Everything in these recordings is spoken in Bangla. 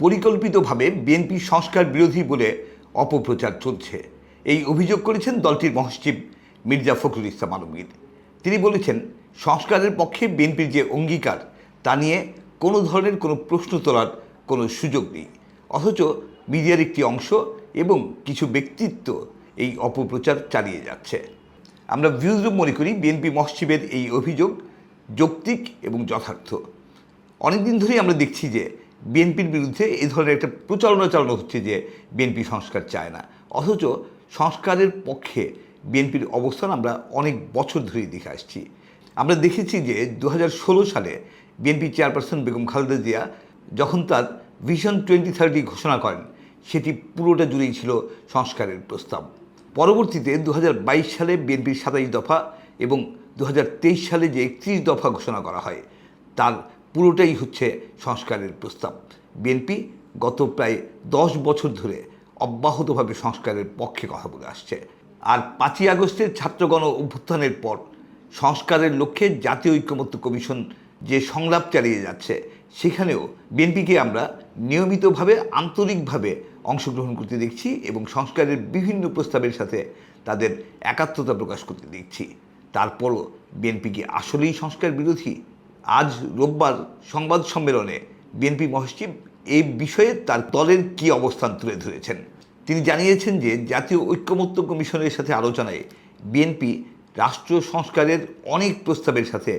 পরিকল্পিতভাবে বিএনপি সংস্কার বিরোধী বলে অপপ্রচার চলছে। এই অভিযোগ করেছেন দলটির মহাসচিব মির্জা ফখরুল ইসলাম আলমগীর। তিনি বলেছেন, সংস্কারের পক্ষে বিএনপির যে অঙ্গীকার, তা নিয়ে কোনো ধরনের কোনো প্রশ্ন তোলার কোনো সুযোগ নেই। অথচ মিডিয়ার একটি অংশ এবং কিছু ব্যক্তিত্ব এই অপপ্রচার চালিয়ে যাচ্ছে। আমরা ভিউজরুম মনে করি, বিএনপি মহাসচিবের এই অভিযোগ যৌক্তিক এবং যথার্থ। অনেকদিন ধরেই আমরা দেখছি যে বিএনপির বিরুদ্ধে এই ধরনের একটা প্রচারণা চালানো হচ্ছে যে বিএনপি সংস্কার চায় না। অথচ সংস্কারের পক্ষে বিএনপির অবস্থান আমরা অনেক বছর ধরেই দেখে আসছি। আমরা দেখেছি যে দু হাজার ষোলো সালে বিএনপি চেয়ারপারসন বেগম খালেদা জিয়া যখন তার ভিশন টোয়েন্টি থার্টি ঘোষণা করেন, সেটি পুরোটা জুড়েই ছিল সংস্কারের প্রস্তাব। পরবর্তীতে দু হাজার বাইশ সালে বিএনপির সাতাইশ দফা এবং দু হাজার তেইশ সালে যে একত্রিশ দফা ঘোষণা করা হয়, তার পুরোটাই হচ্ছে সংস্কারের প্রস্তাব। বিএনপি গত প্রায় দশ বছর ধরে অব্যাহতভাবে সংস্কারের পক্ষে কথা বলে আসছে। আর পাঁচই আগস্টের ছাত্রগণ অভ্যুত্থানের পর সংস্কারের লক্ষ্যে জাতীয় ঐক্যমত্য কমিশন যে সংলাপ চালিয়ে যাচ্ছে, সেখানেও বিএনপিকে আমরা নিয়মিতভাবে, আন্তরিকভাবে অংশগ্রহণ করতে দেখছি এবং সংস্কারের বিভিন্ন প্রস্তাবের সাথে তাদের একাত্মতা প্রকাশ করতে দেখছি। তারপরও বিএনপি কি আসলেই সংস্কার বিরোধী? আজ রোববার সংবাদ সম্মেলনে বিএনপি মহাসচিব এই বিষয়ে তার দলের কি অবস্থান তুলে ধরেছেন। তিনি জানিয়েছেন যে জাতীয় ঐক্যমত্য কমিশনের সাথে আলোচনায় বিএনপি রাষ্ট্র সংস্কারের অনেক প্রস্তাবের সাথে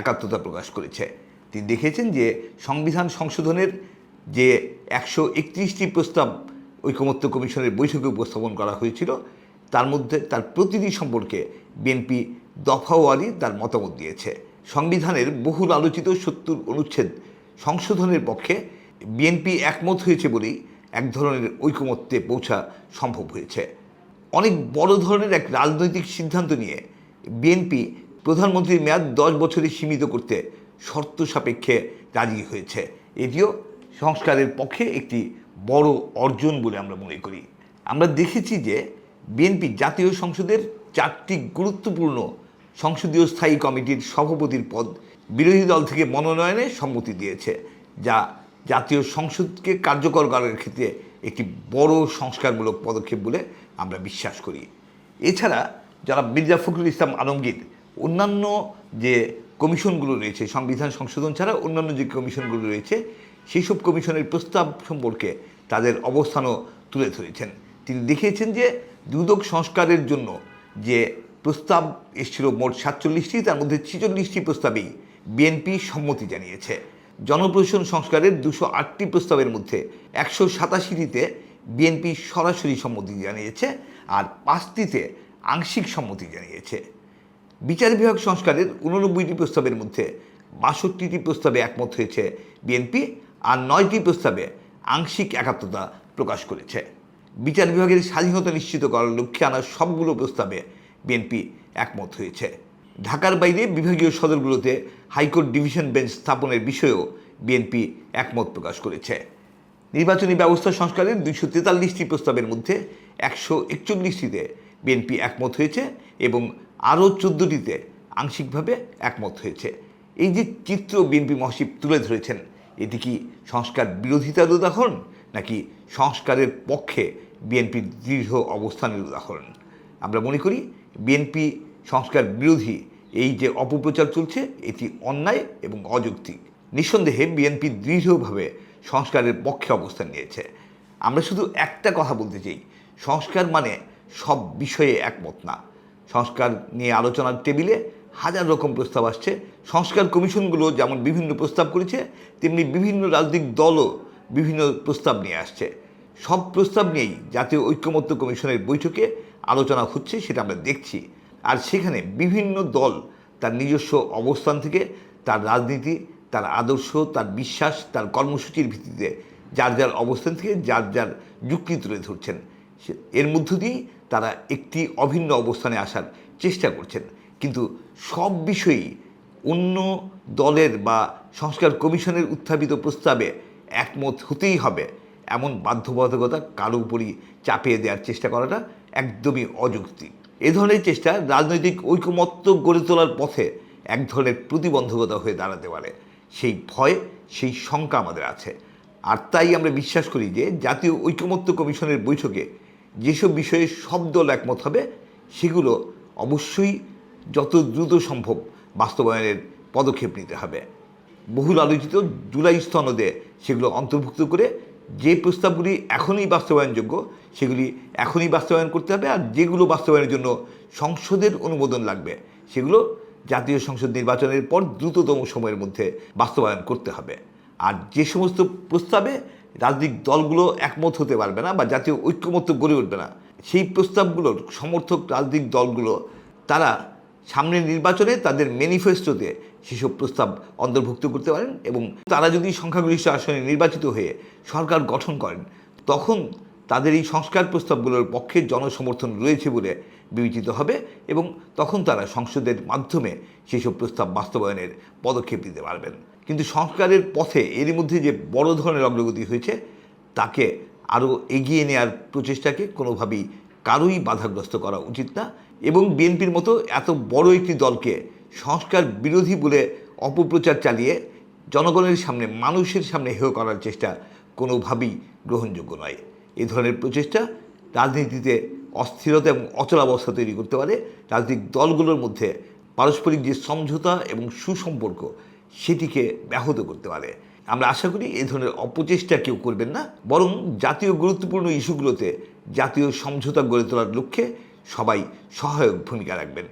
একাত্মতা প্রকাশ করেছে। তিনি দেখেছেন যে সংবিধান সংশোধনের যে একশো একত্রিশটি প্রস্তাব ঐকমত্য কমিশনের বৈঠকে উপস্থাপন করা হয়েছিল, তার মধ্যে তার প্রতিটি সম্পর্কে বিএনপি দফাওয়ারি তার মতামত দিয়েছে। সংবিধানের বহুল আলোচিত সত্তর অনুচ্ছেদ সংশোধনের পক্ষে বিএনপি একমত হয়েছে বলেই এক ধরনের ঐকমত্যে পৌঁছা সম্ভব হয়েছে। অনেক বড় ধরনের এক রাজনৈতিক সিদ্ধান্ত নিয়ে বিএনপি প্রধানমন্ত্রীর মেয়াদ দশ বছরে সীমিত করতে শর্ত সাপেক্ষে রাজি হয়েছে। এটিও সংস্কারের পক্ষে একটি বড় অর্জন বলে আমরা মনে করি। আমরা দেখেছি যে বিএনপি জাতীয় সংসদের চারটি গুরুত্বপূর্ণ সংসদীয় স্থায়ী কমিটির সভাপতির পদ বিরোধী দল থেকে মনোনয়নে সম্মতি দিয়েছে, যা জাতীয় সংসদকে কার্যকর করার ক্ষেত্রে একটি বড় সংস্কারমূলক পদক্ষেপ বলে আমরা বিশ্বাস করি। এছাড়া যারা মির্জা ফখরুল ইসলাম আলমগীর, অন্যান্য যে কমিশনগুলো রয়েছে, সংবিধান সংশোধন ছাড়া অন্যান্য যে কমিশনগুলো রয়েছে সেই সব কমিশনের প্রস্তাব সম্পর্কে তাদের অবস্থানও তুলে ধরেছেন। তিনি দেখিয়েছেন যে দুদক সংস্কারের জন্য যে প্রস্তাব এসেছিল মোট সাতচল্লিশটি, তার মধ্যে ছিচল্লিশটি প্রস্তাবেই বিএনপি সম্মতি জানিয়েছে। জনপ্রশাসন সংস্কারের দুশো আটটি প্রস্তাবের মধ্যে একশো সাতাশিটিতে বিএনপি সরাসরি সম্মতি জানিয়েছে আর পাঁচটিতে আংশিক সম্মতি জানিয়েছে। বিচার বিভাগ সংস্কারের উননব্বইটি প্রস্তাবের মধ্যে বাষট্টিটি প্রস্তাবে একমত হয়েছে বিএনপি আর নয়টি প্রস্তাবে আংশিক একাত্মতা প্রকাশ করেছে। বিচার বিভাগের স্বাধীনতা নিশ্চিত করার লক্ষ্যে আনা সবগুলো প্রস্তাবে বিএনপি একমত হয়েছে। ঢাকার বাইরে বিভাগীয় সদরগুলোতে হাইকোর্ট ডিভিশন বেঞ্চ স্থাপনের বিষয়েও বিএনপি একমত প্রকাশ করেছে। নির্বাচনী ব্যবস্থা সংস্কারের দুইশো তেতাল্লিশটি প্রস্তাবের মধ্যে একশো একচল্লিশটিতে বিএনপি একমত হয়েছে এবং আরও চোদ্দোটিতে আংশিকভাবে একমত হয়েছে। এই যে চিত্র বিএনপি মহাসচিব তুলে ধরেছেন, এটি কি সংস্কার বিরোধিতার উদাহরণ নাকি সংস্কারের পক্ষে বিএনপির দৃঢ় অবস্থানের উদাহরণ? আমরা মনে করি বিএনপি সংস্কার বিরোধী এই যে অপপ্রচার চলছে, এটি অন্যায় এবং অযৌক্তিক। নিঃসন্দেহে বিএনপি দৃঢ়ভাবে সংস্কারের পক্ষে অবস্থান নিয়েছে। আমরা শুধু একটা কথা বলতে চাই, সংস্কার মানে সব বিষয়ে একমত না। সংস্কার নিয়ে আলোচনার টেবিলে হাজার রকম প্রস্তাব আসছে। সংস্কার কমিশনগুলো যেমন বিভিন্ন প্রস্তাব করেছে, তেমনি বিভিন্ন রাজনৈতিক দলও বিভিন্ন প্রস্তাব নিয়ে আসছে। সব প্রস্তাব নিয়েই জাতীয় ঐক্যমত্য কমিশনের বৈঠকে আলোচনা হচ্ছে, সেটা আমরা দেখছি। আর সেখানে বিভিন্ন দল তার নিজস্ব অবস্থান থেকে তার রাজনীতি, তার আদর্শ, তার বিশ্বাস, তার কর্মসূচির ভিত্তিতে যার যার অবস্থান থেকে যার যার যুক্তি তুলে ধরছেন। এর মধ্য দিয়েই তারা একটি অভিন্ন অবস্থানে আসার চেষ্টা করছেন। কিন্তু সব বিষয়েই অন্য দলের বা সংস্কার কমিশনের উত্থাপিত প্রস্তাবে একমত হতেই হবে। এমন বাধ্যবাধকতা কারও উপরই চাপিয়ে দেওয়ার চেষ্টা করাটা একদমই অযৌক্তিক এ ধরনের চেষ্টা রাজনৈতিক ঐকমত্য গড়ে তোলার পথে এক ধরনের প্রতিবন্ধকতা হয়ে দাঁড়াতে পারে। সেই ভয়, সেই শঙ্কা আমাদের আছে। আর তাই আমরা বিশ্বাস করি যে জাতীয় ঐকমত্য কমিশনের বৈঠকে যেসব বিষয়ে সব দল একমত হবে, সেগুলো অবশ্যই যত দ্রুত সম্ভব বাস্তবায়নের পদক্ষেপ নিতে হবে। বহুল আলোচিত জুলাই স্তনদে সেগুলো অন্তর্ভুক্ত করে যে প্রস্তাবগুলি এখনই বাস্তবায়নযোগ্য, সেগুলি এখনই বাস্তবায়ন করতে হবে আর যেগুলো বাস্তবায়নের জন্য সংসদের অনুমোদন লাগবে, সেগুলো জাতীয় সংসদ নির্বাচনের পর দ্রুততম সময়ের মধ্যে বাস্তবায়ন করতে হবে। আর যে সমস্ত প্রস্তাবে রাজনৈতিক দলগুলো একমত হতে পারবে না বা জাতীয় ঐক্যমত্য গড়ে উঠবে না, সেই প্রস্তাবগুলোর সমর্থক রাজনৈতিক দলগুলো, তারা সামনের নির্বাচনে তাদের ম্যানিফেস্টোতে সেসব প্রস্তাব অন্তর্ভুক্ত করতে পারেন এবং তারা যদি সংখ্যাগরিষ্ঠ আসনে নির্বাচিত হয়ে সরকার গঠন করেন, তখন তাদের এই সংস্কার প্রস্তাবগুলোর পক্ষে জনসমর্থন রয়েছে বলে বিবেচিত হবে এবং তখন তারা সংসদের মাধ্যমে সেসব প্রস্তাব বাস্তবায়নের পদক্ষেপ নিতে পারবেন। কিন্তু সংস্কারের পথে এরই মধ্যে যে বড় ধরনের অগ্রগতি হয়েছে, তাকে আরও এগিয়ে নেওয়ার প্রচেষ্টাকে কোনোভাবেই কারোই বাধাগ্রস্ত করা উচিত না এবং বিএনপির মতো এত বড় একটি দলকে সংস্কার বিরোধী বলে অপপ্রচার চালিয়ে জনগণের সামনে, মানুষের সামনে হেয় করার চেষ্টা কোনোভাবেই গ্রহণযোগ্য নয়। এ ধরনের প্রচেষ্টা রাজনীতিতে অস্থিরতা এবং অচলাবস্থা তৈরি করতে পারে। রাজনৈতিক দলগুলোর মধ্যে পারস্পরিক যে সমঝোতা এবং সুসম্পর্ক, সেটিকে ব্যাহত করতে পারে। আমরা আশা করি এই ধরনের অপচেষ্টা কেউ করবেন না, বরং জাতীয় গুরুত্বপূর্ণ ইস্যুগুলোতে জাতীয় সমঝোতা গড়ে তোলার লক্ষ্যে সবাই সহায়ক ভূমিকা রাখবেন।